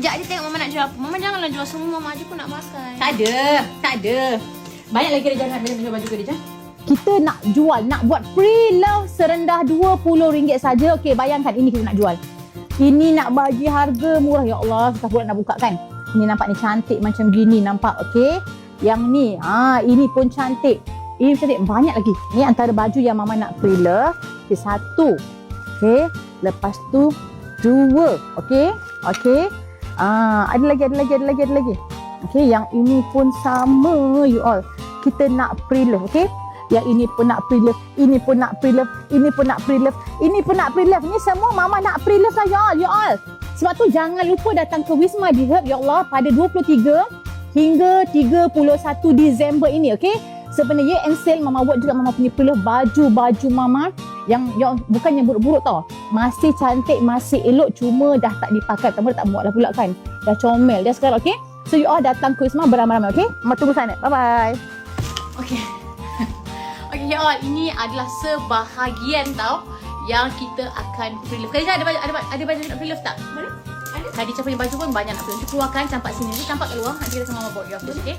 Sekejap dia tengok Mama nak jual apa. Mama janganlah jual semua. Mama je pun nak makan. Tak ada, tak ada. Banyak lagi Rizal nak jual baju ke Rizal? Kita nak jual, nak buat free love serendah RM20 saja. Okey, bayangkan ini kita nak jual. Ini nak bagi harga murah. Ya Allah, susah pula nak buka kan. Ini nampak ni cantik macam gini nampak. Okey. Yang ni, ha, ini pun cantik. Ini cantik. Banyak lagi. Ni antara baju yang Mama nak free love. Okey, satu. Okey. Lepas tu, dua. Okey. Okey. Ah, ada lagi, ada lagi, ada lagi, ada lagi. Okey, yang ini pun sama you all. Kita nak free love, okey? Yang ini pun nak free love, ini pun nak free love, ini pun nak free love, ini pun nak free love. Ni semua mama nak free love lah you all, you all. Sebab tu jangan lupa datang ke Wisma Dihab ya Allah pada 23 hingga 31 Disember ini, okey? Sebenarnya end sale mama buat juga mama punya free love baju-baju mama yang yang bukan yang buruk-buruk tau. Masih cantik, masih elok cuma dah tak dipakai. Pertama dah tak muat lah pula kan. Dah comel dah sekarang, okey? So you all datang ke Wisma beramai-ramai, okey? Mama tunggu sana. Bye-bye. Okay. okay, ya Allah. Ini adalah sebahagian tau yang kita akan free love. Khadijah ada baju, ada, baju- ada baju nak free love tak? Mana? Ada. Khadijah punya baju pun banyak nak free love. Keluarkan campak sini. Campak kat luar. Nanti kita sama mama bawa you. Okay?